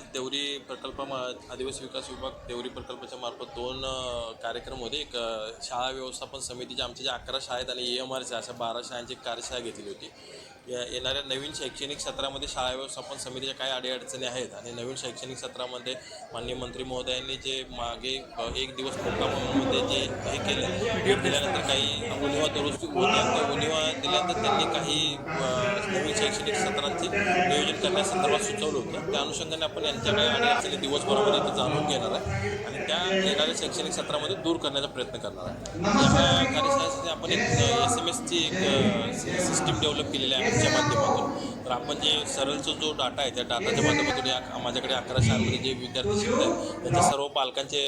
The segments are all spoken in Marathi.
आज देवरी प्रकल्प आदिवासी विकास विभाग देवरी प्रकल्पाच्या मार्फत दोन कार्यक्रम होते. एक शाळा व्यवस्थापन समितीच्या आमच्या ज्या अकरा शाळा आहेत आणि ए एम आरच्या अशा बारा शाळांची कार्यशाळा घेतली होती. या येणाऱ्या नवीन शैक्षणिक सत्रामध्ये शाळा व्यवस्थापन समितीच्या काय अडीअडचणी आहेत आणि नवीन शैक्षणिक सत्रामध्ये माननीय मंत्री महोदयांनी जे मागे एक दिवस प्रोग्राममध्ये जे हे केलं भेट दिल्यानंतर काही उणिवा दुरुस्ती होत्या त्या उणिवा दिल्यानंतर त्यांनी काही अ, नवीन शैक्षणिक सत्रांचे नियोजन करण्यासंदर्भात सुचवलं होतं. त्या अनुषंगाने आपण यांच्याकडे आणि असलेले दिवसभरामध्ये ते जाणून घेणार आहे आणि त्या येणाऱ्या शैक्षणिक सत्रामध्ये दूर करण्याचा प्रयत्न करणार आहे. कार्यशाळेसाठी आपण एक एस एम एसची एक सिस्टीम डेव्हलप केलेली आहे आमच्या माध्यमातून. तर आपण जे सरळचा जो डाटा आहे त्या डाटाच्या माध्यमातून या माझ्याकडे अकरा शाळेमध्ये जे विद्यार्थी शिकत आहेत त्यांच्या सर्व पालकांचे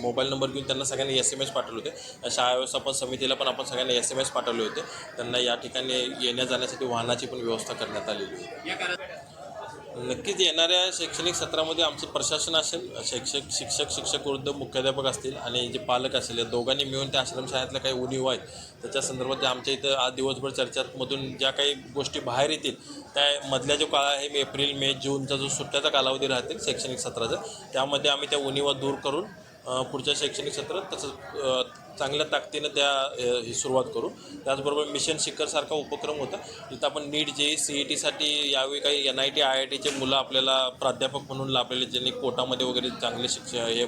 मोबाईल नंबर घेऊन त्यांना सगळ्यांनी एस एम एस पाठवले होते. शाळा व्यवस्थापन समितीला पण आपण सगळ्यांना एस एम एस पाठवले होते. त्यांना या ठिकाणी येण्या जाण्यासाठी वाहनाची पण व्यवस्था करण्यात आलेली होती. नक्कीच येणाऱ्या शैक्षणिक सत्रामध्ये आमचं प्रशासन असेल शिक्षक शिक्षक शिक्षक विरुद्ध मुख्याध्यापक असतील आणि जे पालक असेल या दोघांनी मिळून त्या आश्रमशाळेतल्या काही उणीव आहेत त्याच्या संदर्भात त्या आमच्या इथं आज दिवसभर चर्चामधून ज्या काही गोष्टी बाहेर येतील त्या मधल्या जो काळ आहे एप्रिल मे जूनचा जो सुट्ट्याचा कालावधी राहतील शैक्षणिक सत्राचा त्यामध्ये आम्ही त्या उणीवा दूर करून पुढच्या शैक्षणिक सत्रात तसंच चांगल्या ताकदीनं त्या ही सुरुवात करू. त्याचबरोबर मिशन शिखरसारखा उपक्रम होता. जिथं आपण नीट जे सी ई टीसाठी यावेळी काही N I T I I टीचे मुलं आपल्याला प्राध्यापक म्हणून लाभलेले ज्यांनी कोटामध्ये वगैरे चांगले शिक्ष हे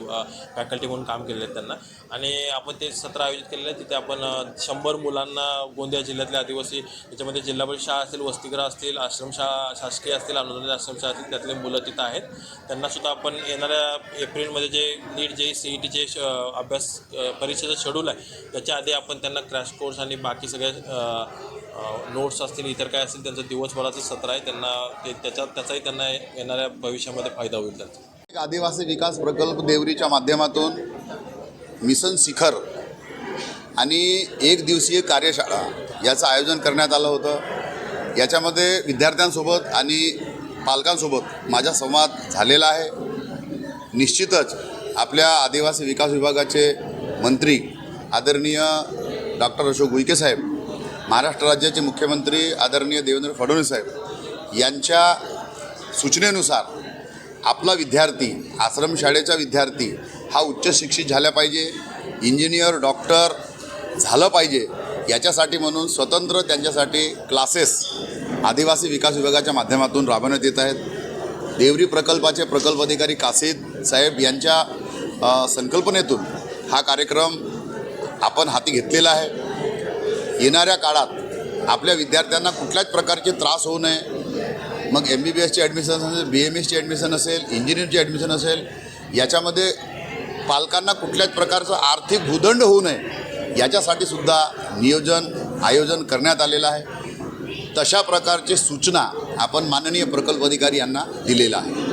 फॅकल्टी म्हणून काम केलेले आहेत त्यांना. आणि आपण ते सत्र आयोजित केलेलं आहे. तिथे आपण शंभर मुलांना गोंदिया जिल्ह्यातले आदिवासी त्याच्यामध्ये जिल्हा परिषद शाळा असतील वसतिगृह असतील आश्रमशाळा शासकीय असतील अनुदानित आश्रमशाळा असतील त्यातले मुलं तिथं आहेत. त्यांनासुद्धा आपण येणाऱ्या एप्रिलमध्ये जे नीट जे सी ई टीचे अभ्यास परीक्षेचं शेड्यूल आहे. त्याच्या आधी आपण त्यांना क्रॅश कोर्स आणि बाकी सगळे नोट्स असतील इतर काय असतील त्यांचं दिवसभराचं सत्र आहे त्यांना ते त्याच्या त्याचाही त्यांना येणाऱ्या भविष्यामध्ये फायदा होईल त्यांचा. एक आदिवासी विकास प्रकल्प देवरीच्या माध्यमातून मिशन शिखर आणि एक दिवसीय कार्यशाळा याचं आयोजन करण्यात आलं होतं. याच्यामध्ये विद्यार्थ्यांसोबत आणि पालकांसोबत माझा संवाद झालेला आहे. निश्चितच आपल्या आदिवासी विकास विभागाचे मंत्री आदरणीय डॉक्टर अशोक उईके साहेब महाराष्ट्र राज्याचे मुख्यमंत्री आदरणीय देवेंद्र फडणवीस साहेब यांच्या सूचनेनुसार आपला विद्यार्थी आश्रमशाळेचा विद्यार्थी हा उच्च शिक्षित झाला पाहिजे इंजिनियर डॉक्टर झालं पाहिजे याच्यासाठी म्हणून स्वतंत्र त्यांच्यासाठी क्लासेस आदिवासी विकास विभागाच्या माध्यमातून राबवण्यात येत आहेत. देवरी प्रकल्पाचे प्रकल्प अधिकारी कासिद साहेब यांच्या संकल्पनेतून हा कार्यक्रम आपण हाती घेतलेला आहे. येणाऱ्या काळात आपल्या विद्यार्थ्यांना कुठल्याच प्रकारचे त्रास होऊ नये. मग एम बी बी एसची ॲडमिशन असेल बी एम एसची ॲडमिशन असेल इंजिनिअरची ॲडमिशन असेल याच्यामध्ये पालकांना कुठल्याच प्रकारचं आर्थिक भूदंड होऊ नये याच्यासाठी सुद्धा नियोजन आयोजन करण्यात आलेलं आहे. तशा प्रकारचे सूचना आपण माननीय प्रकल्प अधिकारी यांना दिलेला आहे.